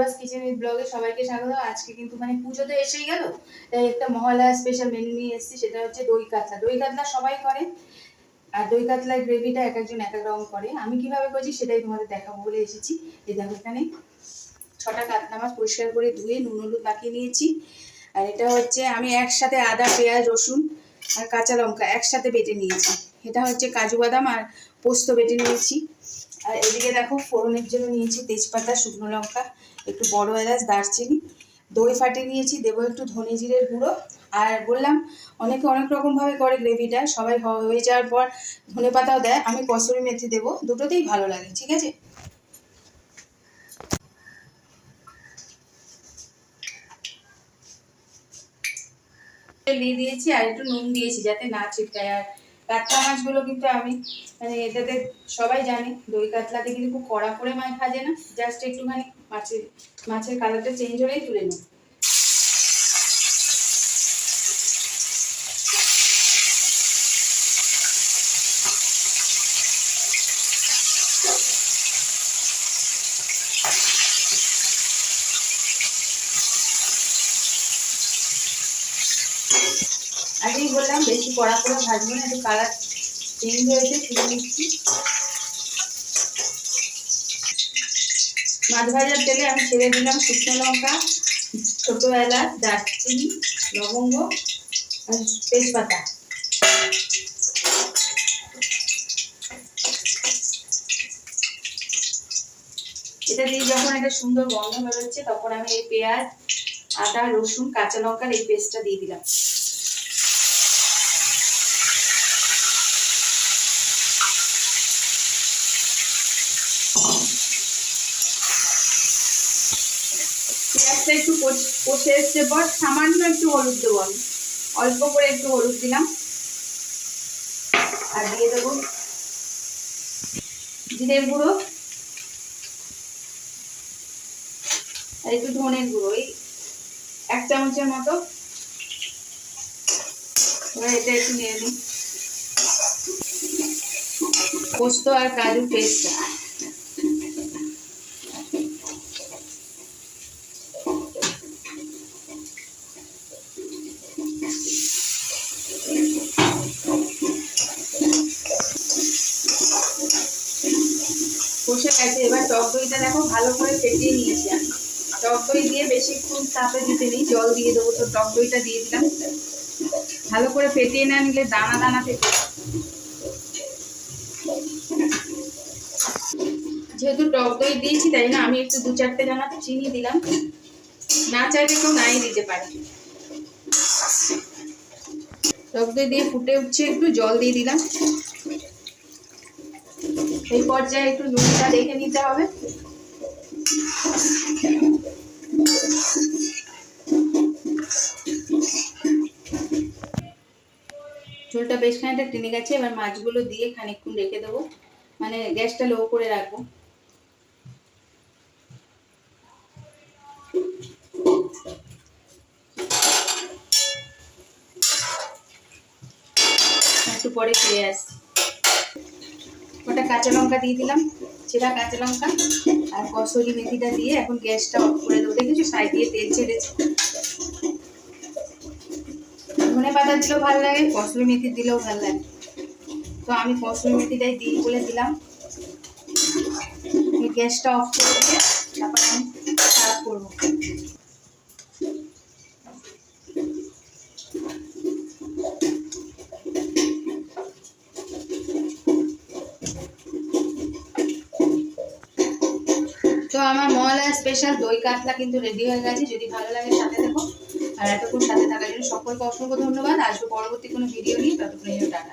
সুবাস kitchen with ব্লগে সবাইকে স্বাগত। আজকে কিন্তু মানে পুজো তো এসেই গেল, তাই একটা মহালয়া স্পেশাল মেনু নিয়ে এসেছি, সেটা হচ্ছে দই কাতলা। দই কাতলা সবাই করে, আর দই কাতলার গ্রেভিটা এক একজন এক এক রকম করে। আমি কীভাবে করছি সেটাই তোমাদের দেখাবো বলে এসেছি। এই দেখো এখানে ছটা কাতলা মাছ পরিষ্কার করে ধুয়ে নুন হলুদ মাখিয়ে নিয়েছি। আর এটা হচ্ছে আমি একসাথে আদা, পেঁয়াজ, রসুন আর কাঁচা লঙ্কা একসাথে বেটে নিয়েছি। এটা হচ্ছে কাজু বাদাম আর পোস্ত বেটে নিয়েছি। আর এদিকে দেখো ফোড়নের জন্য নিয়েছি তেজপাতা, শুকনো লঙ্কা, একটু বড় এলাচ, দারচিনি। দই ফাটিয়ে নিয়েছি, দেবো একটু ধনে জিরের গুঁড়ো। আর বললাম, অনেকে অনেক রকমভাবে করে গ্রেভিটা, সবাই হয়ে যাওয়ার পর ধনে পাতাও দেয়, আমি কসুরি মেথি দেবো, দুটোতেই ভালো লাগে, ঠিক আছে? দিয়ে দিয়েছি আর একটু নুন দিয়েছি যাতে না ছিটকায়, আর কাতলা মাছগুলো কিন্তু আমি মানে এটাতে সবাই জানে, দই কাতলাতে কিন্তু খুব কড়া করে মাছ ভাজে না জাস্ট একটুখানি মাছের মাছের কালারটা চেঞ্জ হলেই তুলে নেব। আগেই বললাম, বেশি কড়া করে ভাজবো না, একটু কালার চেঞ্জ হয়েছে, তুলে নিচ্ছি। মাছ ভাজার তেলে আমি ছেড়ে দিলাম শুকনো লঙ্কা, ছোটো এলাচ, দারচিনি, লবঙ্গ তেজপাতা। এটা দিয়ে যখন একটা সুন্দর গন্ধ বেরোচ্ছে, তখন আমি এই পেঁয়াজ, আদা, রসুন, কাঁচা লঙ্কার এই পেস্টটা দিয়ে দিলাম। পেঁয়াজটা একটু কষ- এসছে পর সামান্য একটু হলুদ দেবো আমি। অল্প করে একটু হলুদ দিলাম। আর দিয়ে দেবো জিরের গুঁড়ো। আর একটু ধনের গুঁড়ো, এই এক চামচের মতো। এবার এটা একটু নিয়ে নিই। পোস্ত আর কাজু পেস্টটা কষে গেছে। এবার টক দইটা দেখো ভালো করে ফেটিয়ে নিয়েছি আমি। টক দই দিয়ে বেশিক্ষণ তাপে দিতে নেই, জল দিয়ে দেবো। তো টক দইটা দিয়ে দিলাম। ভালো করে ফেটিয়ে না নিলে দানা দানা থেকে যেহেতু টক দই দিয়েছি, তাই না? আমি একটু দু চারটে জানা চিনি দিলাম। না চাইলে কেউ নাই দিতে পারে। টক দই দিয়ে ফুটে উঠছে একটু, জল দিয়ে দিলাম। এই পর্যায়ে একটু নুনটা দেখে নিতে হবে। ঝোলটা বেশ খানিকটা টেনে গেছে, এবার মাছগুলো দিয়ে খানিকক্ষণ রেখে দেবো। মানে গ্যাসটা লো করে রাখব। একটু পরে ফিরে আসছি। ওটা কাঁচা লঙ্কা দিয়ে দিলাম চেরা কাঁচা লঙ্কা আর কসুরি মেথিটা দিয়ে এখন গ্যাসটা অফ করে দেবো। দেখেছ, সাইড দিয়ে তেল ছেড়েছে। ধনে পাতা দিলেও ভালো লাগে কসুরি মেথি দিলেও ভালো লাগে। তো আমি কসুরি মেথিটাই দিই বলে দিলাম। গ্যাসটা অফ করে দিয়ে তো আমার মহালয়া স্পেশাল দই কাতলা কিন্তু রেডি হয়ে গেছে, যদি ভালো লাগে সাথে দেখো। আর এতক্ষণ সাথে থাকার জন্য সকলকে অসংখ্য ধন্যবাদ। আসব পরবর্তী কোনো ভিডিও নিয়ে ততক্ষণ টাটা।